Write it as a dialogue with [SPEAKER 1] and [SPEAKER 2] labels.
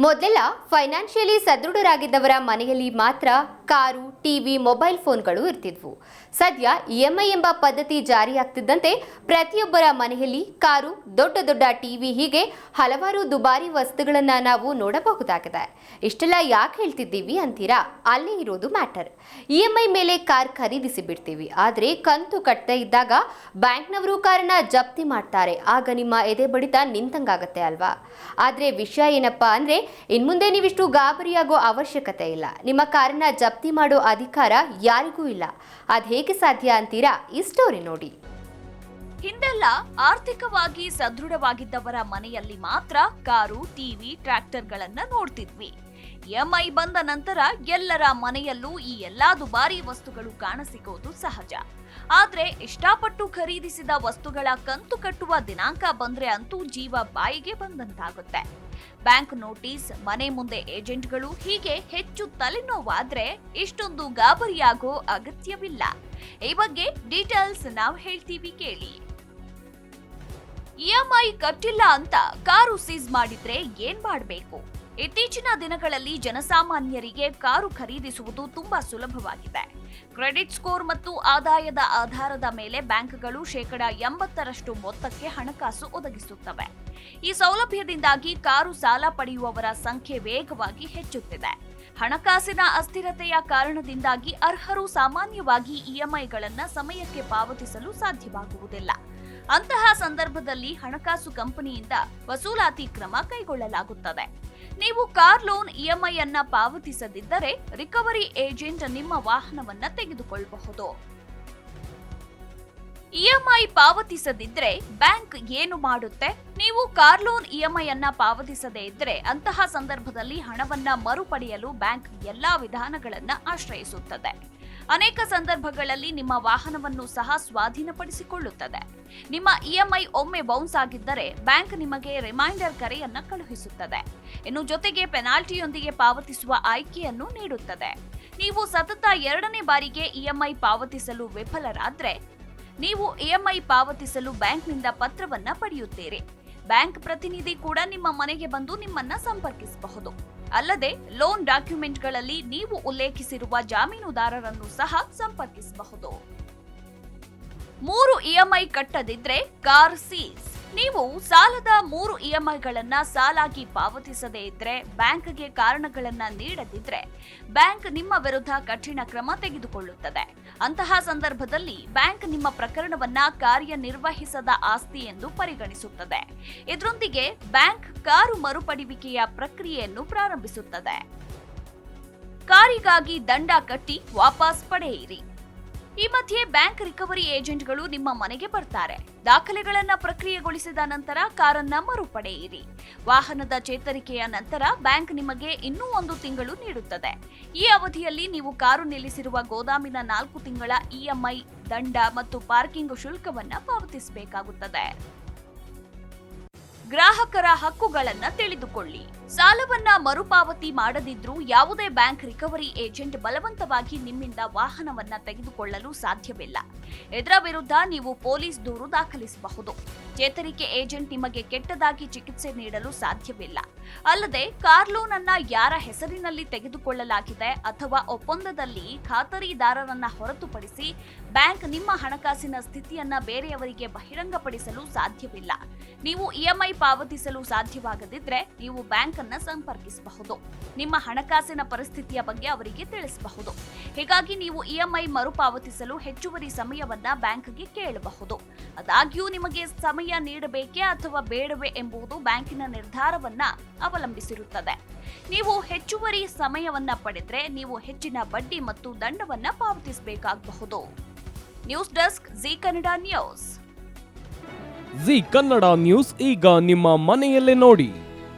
[SPEAKER 1] ಮೊದಲೆಲ್ಲ ಫೈನಾನ್ಷಿಯಲಿ ಸದೃಢರಾಗಿದ್ದವರ ಮನೆಯಲ್ಲಿ ಮಾತ್ರ ಕಾರು, ಟಿವಿ, ಮೊಬೈಲ್ ಫೋನ್ಗಳು ಇರ್ತಿದ್ವು. ಸದ್ಯ ಇಎಂಐ ಎಂಬ ಪದ್ಧತಿ ಜಾರಿಯಾಗ್ತಿದ್ದಂತೆ ಪ್ರತಿಯೊಬ್ಬರ ಮನೆಯಲ್ಲಿ ಕಾರು, ದೊಡ್ಡ ದೊಡ್ಡ ಟಿವಿ ಹೀಗೆ ಹಲವಾರು ದುಬಾರಿ ವಸ್ತುಗಳನ್ನು ನಾವು ನೋಡಬಹುದಾಗಿದೆ. ಇಷ್ಟೆಲ್ಲ ಯಾಕೆ ಹೇಳ್ತಿದ್ದೀವಿ ಅಂತೀರಾ? ಅಲ್ಲೇ ಇರೋದು ಮ್ಯಾಟರ್. ಇಎಂಐ ಮೇಲೆ ಕಾರ್ ಖರೀದಿಸಿ ಬಿಡ್ತೀವಿ. ಆದರೆ ಕಂತು ಕಟ್ಟದೇ ಇದ್ದಾಗ ಬ್ಯಾಂಕ್ನವರು ಕಾರನ್ನ ಜಪ್ತಿ ಮಾಡ್ತಾರೆ. ಆಗ ನಿಮ್ಮ ಎದೆ ಬಡಿತ ನಿಂತಂಗಾಗತ್ತೆ ಅಲ್ವಾ? ಆದರೆ ವಿಷಯ ಏನಪ್ಪಾ ಅಂದ್ರೆ, ಇನ್ಮುಂದೆ ನೀವಿಷ್ಟು ಗಾಬರಿಯಾಗೋ ಅವಶ್ಯಕತೆ ಇಲ್ಲ. ನಿಮ್ಮ ಕಾರನ್ನ ಜಪ್ತಿ ಮಾಡೋ ಅಧಿಕಾರ ಯಾರಿಗೂ ಇಲ್ಲ. ಅದ್ ಹೇಗೆ ಸಾಧ್ಯ ಅಂತೀರಾ? ಈ ಸ್ಟೋರಿ ನೋಡಿ.
[SPEAKER 2] ಹಿಂದೆಲ್ಲ ಆರ್ಥಿಕವಾಗಿ ಸದೃಢವಾಗಿದ್ದವರ ಮನೆಯಲ್ಲಿ ಮಾತ್ರ ಕಾರು, ಟಿವಿ, ಟ್ರ್ಯಾಕ್ಟರ್ಗಳನ್ನ ನೋಡ್ತಿದ್ವಿ. ಎಂಐ ಬಂದ ನಂತರ ಎಲ್ಲರ ಮನೆಯಲ್ಲೂ ಈ ಎಲ್ಲಾ ದುಬಾರಿ ವಸ್ತುಗಳು ಕಾಣಸಿಗೋದು ಸಹಜ. ಆದ್ರೆ ಇಷ್ಟಪಟ್ಟು ಖರೀದಿಸಿದ ವಸ್ತುಗಳ ಕಂತು ಕಟ್ಟುವ ದಿನಾಂಕ ಬಂದ್ರೆ ಅಂತೂ ಜೀವ ಬಾಯಿಗೆ ಬಂದಂತಾಗುತ್ತೆ. ಬ್ಯಾಂಕ್ ನೋಟಿಸ್, ಮನೆ ಮುಂದೆ ಏಜೆಂಟ್ಗಳು ಹೀಗೆ ಹೆಚ್ಚು ತಲೆನೋವಾದ್ರೆ ಇಷ್ಟೊಂದು ಗಾಬರಿಯಾಗೋ ಅಗತ್ಯವಿಲ್ಲ. ಈ ಬಗ್ಗೆ ಡೀಟೇಲ್ಸ್ ನಾವು ಹೇಳ್ತೀವಿ ಕೇಳಿ. ಇಎಂಐ ಕಟ್ಟಿಲ್ಲ ಅಂತ ಕಾರು ಸೀಸ್ ಮಾಡಿದ್ರೆ ಏನ್ ಮಾಡಬೇಕು? ಇತ್ತೀಚಿನ ದಿನಗಳಲ್ಲಿ ಜನಸಾಮಾನ್ಯರಿಗೆ ಕಾರು ಖರೀದಿಸುವುದು ತುಂಬಾ ಸುಲಭವಾಗಿದೆ. ಕ್ರೆಡಿಟ್ ಸ್ಕೋರ್ ಮತ್ತು ಆದಾಯದ ಆಧಾರದ ಮೇಲೆ ಬ್ಯಾಂಕ್ಗಳು ಶೇಕಡ ಎಂಬತ್ತರಷ್ಟು ಮೊತ್ತಕ್ಕೆ ಹಣಕಾಸು ಒದಗಿಸುತ್ತವೆ. ಈ ಸೌಲಭ್ಯದಿಂದಾಗಿ ಕಾರು ಸಾಲ ಪಡೆಯುವವರ ಸಂಖ್ಯೆ ವೇಗವಾಗಿ ಹೆಚ್ಚುತ್ತಿದೆ. ಹಣಕಾಸಿನ ಅಸ್ಥಿರತೆಯ ಕಾರಣದಿಂದಾಗಿ ಅರ್ಹರು ಸಾಮಾನ್ಯವಾಗಿ ಇಎಂಐಗಳನ್ನು ಸಮಯಕ್ಕೆ ಪಾವತಿಸಲು ಸಾಧ್ಯವಾಗುವುದಿಲ್ಲ. ಅಂತಹ ಸಂದರ್ಭದಲ್ಲಿ ಹಣಕಾಸು ಕಂಪನಿಯಿಂದ ವಸೂಲಾತಿ ಕ್ರಮ ಕೈಗೊಳ್ಳಲಾಗುತ್ತದೆ. ನೀವು ಕಾರ್ ಲೋನ್ ಇಎಂಐ ಅನ್ನ ಪಾವತಿಸದಿದ್ದರೆ ರಿಕವರಿ ಏಜೆಂಟ್ ನಿಮ್ಮ ವಾಹನವನ್ನ ತೆಗೆದುಕೊಳ್ಳಬಹುದು. ಇಎಂಐ ಪಾವತಿಸದಿದ್ರೆ ಬ್ಯಾಂಕ್ ಏನು ಮಾಡುತ್ತೆ? ನೀವು ಕಾರ್ ಲೋನ್ ಇಎಂಐ ಅನ್ನ ಪಾವತಿಸದೇ ಇದ್ರೆ ಅಂತಹ ಸಂದರ್ಭದಲ್ಲಿ ಹಣವನ್ನ ಮರುಪಡೆಯಲು ಬ್ಯಾಂಕ್ ಎಲ್ಲಾ ವಿಧಾನಗಳನ್ನ ಆಶ್ರಯಿಸುತ್ತದೆ. ಅನೇಕ ಸಂದರ್ಭಗಳಲ್ಲಿ ನಿಮ್ಮ ವಾಹನವನ್ನು ಸಹ ಸ್ವಾಧೀನಪಡಿಸಿಕೊಳ್ಳುತ್ತದೆ. ನಿಮ್ಮ ಇಎಂಐ ಒಮ್ಮೆ ಬೌನ್ಸ್ ಆಗಿದ್ದರೆ ಬ್ಯಾಂಕ್ ನಿಮಗೆ ರಿಮೈಂಡರ್ ಕರೆಯನ್ನ ಕಳುಹಿಸುತ್ತದೆ. ಇನ್ನು ಜೊತೆಗೆ ಪೆನಾಲ್ಟಿಯೊಂದಿಗೆ ಪಾವತಿಸುವ ಆಯ್ಕೆಯನ್ನು ನೀಡುತ್ತದೆ. ನೀವು ಸತತ ಎರಡನೇ ಬಾರಿಗೆ ಇಎಂಐ ಪಾವತಿಸಲು ವಿಫಲರಾದ್ರೆ, ನೀವು ಇಎಂಐ ಪಾವತಿಸಲು ಬ್ಯಾಂಕ್ನಿಂದ ಪತ್ರವನ್ನ ಪಡೆಯುತ್ತೀರಿ. ಬ್ಯಾಂಕ್ ಪ್ರತಿನಿಧಿ ಕೂಡ ನಿಮ್ಮ ಮನೆಗೆ ಬಂದು ನಿಮ್ಮನ್ನ ಸಂಪರ್ಕಿಸಬಹುದು. ಅಲ್ಲದೆ ಲೋನ್ ಡಾಕ್ಯುಮೆಂಟ್ಗಳಲ್ಲಿ ನೀವು ಉಲ್ಲೇಖಿಸಿರುವ ಜಾಮೀನುದಾರರನ್ನು ಸಹ ಸಂಪರ್ಕಿಸಬಹುದು. ಮೂರು ಇಎಂಐ ಕಟ್ಟದಿದ್ರೆ ಕಾರ್ ಸೀಸ್. ನೀವು ಸಾಲದ ಮೂರು ಇಎಂಐಗಳನ್ನ ಸಾಲಾಗಿ ಪಾವತಿಸದೇ ಇದ್ರೆ ಬ್ಯಾಂಕ್ಗೆ ಕಾರಣಗಳನ್ನ ನೀಡದಿದ್ರೆ ಬ್ಯಾಂಕ್ ನಿಮ್ಮ ವಿರುದ್ಧ ಕಠಿಣ ಕ್ರಮ ತೆಗೆದುಕೊಳ್ಳುತ್ತದೆ. ಅಂತಹ ಸಂದರ್ಭದಲ್ಲಿ ಬ್ಯಾಂಕ್ ನಿಮ್ಮ ಪ್ರಕರಣವನ್ನ ಕಾರ್ಯನಿರ್ವಹಿಸದ ಆಸ್ತಿ ಎಂದು ಪರಿಗಣಿಸುತ್ತದೆ. ಇದರೊಂದಿಗೆ ಬ್ಯಾಂಕ್ ಕಾರು ಮರುಪಡಿವಿಕೆಯ ಪ್ರಕ್ರಿಯೆಯನ್ನು ಪ್ರಾರಂಭಿಸುತ್ತದೆ. ಕಾರಿಗಾಗಿ ದಂಡ ಕಟ್ಟಿ ವಾಪಸ್ ಪಡೆಯಿರಿ. ಈ ಮಧ್ಯೆ ಬ್ಯಾಂಕ್ ರಿಕವರಿ ಏಜೆಂಟ್ಗಳು ನಿಮ್ಮ ಮನೆಗೆ ಬರ್ತಾರೆ. ದಾಖಲೆಗಳನ್ನು ಪ್ರಕ್ರಿಯೆಗೊಳಿಸಿದ ನಂತರ ಕಾರನ್ನ ಮರುಪಡೆಯಿರಿ. ವಾಹನದ ಚೇತರಿಕೆಯ ನಂತರ ಬ್ಯಾಂಕ್ ನಿಮಗೆ ಇನ್ನೂ ಒಂದು ತಿಂಗಳು ನೀಡುತ್ತದೆ. ಈ ಅವಧಿಯಲ್ಲಿ ನೀವು ಕಾರು ನಿಲ್ಲಿಸಿರುವ ಗೋದಾಮಿನ ನಾಲ್ಕು ತಿಂಗಳ ಇಎಂಐ ದಂಡ ಮತ್ತು ಪಾರ್ಕಿಂಗ್ ಶುಲ್ಕವನ್ನು ಪಾವತಿಸಬೇಕಾಗುತ್ತದೆ. ಗ್ರಾಹಕರ ಹಕ್ಕುಗಳನ್ನು ತಿಳಿದುಕೊಳ್ಳಿ. ಸಾಲವನ್ನ ಮರುಪಾವತಿ ಮಾಡದಿದ್ರೂ ಯಾವುದೇ ಬ್ಯಾಂಕ್ ರಿಕವರಿ ಏಜೆಂಟ್ ಬಲವಂತವಾಗಿ ನಿಮ್ಮಿಂದ ವಾಹನವನ್ನ ತೆಗೆದುಕೊಳ್ಳಲು ಸಾಧ್ಯವಿಲ್ಲ. ಇದರ ವಿರುದ್ಧ ನೀವು ಪೊಲೀಸ್ ದೂರು ದಾಖಲಿಸಬಹುದು. ಚೇತರಿಕೆ ಏಜೆಂಟ್ ನಿಮಗೆ ಕೆಟ್ಟದಾಗಿ ಚಿಕಿತ್ಸೆ ನೀಡಲು ಸಾಧ್ಯವಿಲ್ಲ. ಅಲ್ಲದೆ ಕಾರ್ ಲೋನ್ ಅನ್ನ ಯಾರ ಹೆಸರಿನಲ್ಲಿ ತೆಗೆದುಕೊಳ್ಳಲಾಗಿದೆ ಅಥವಾ ಒಪ್ಪಂದದಲ್ಲಿ ಖಾತರಿದಾರರನ್ನ ಹೊರತುಪಡಿಸಿ ಬ್ಯಾಂಕ್ ನಿಮ್ಮ ಹಣಕಾಸಿನ ಸ್ಥಿತಿಯನ್ನ ಬೇರೆಯವರಿಗೆ ಬಹಿರಂಗಪಡಿಸಲು ಸಾಧ್ಯವಿಲ್ಲ. ನೀವು ಇಎಂಐ ಪಾವತಿಸಲು ಸಾಧ್ಯವಾಗದಿದ್ರೆ ನೀವು ಬ್ಯಾಂಕ್ ಅನ್ನ ಸಂಪರ್ಕಿಸಬಹುದು. ನಿಮ್ಮ ಹಣಕಾಸಿನ ಪರಿಸ್ಥಿತಿಯ ಬಗ್ಗೆ ಅವರಿಗೆ ತಿಳಿಸಬಹುದು. ಹೀಗಾಗಿ ನೀವು ಇಎಂಐ ಮರುಪಾವತಿಸಲು ಹೆಚ್ಚುವರಿ ಸಮಯವನ್ನ ಬ್ಯಾಂಕ್ಗೆ ಕೇಳಬಹುದು. ಆದಾಗ್ಯೂ ನಿಮಗೆ ಸಮಯ ನೀಡಬೇಕೇ ಅಥವಾ ಬೇಡವೇ ಎಂಬುದು ಬ್ಯಾಂಕಿನ ನಿರ್ಧಾರವನ್ನ ಅವಲಂಬಿಸಿರುತ್ತದೆ. ನೀವು ಹೆಚ್ಚುವರಿ ಸಮಯವನ್ನ ಪಡೆದ್ರೆ ನೀವು ಹೆಚ್ಚಿನ ಬಡ್ಡಿ ಮತ್ತು ದಂಡವನ್ನ ಪಾವತಿಸಬೇಕಾಗಬಹುದು. News desk Zee Kannada news.
[SPEAKER 3] Zee Kannada news ಈಗ ನಿಮ್ಮ ಮನೆಯಲ್ಲೇ ನೋಡಿ.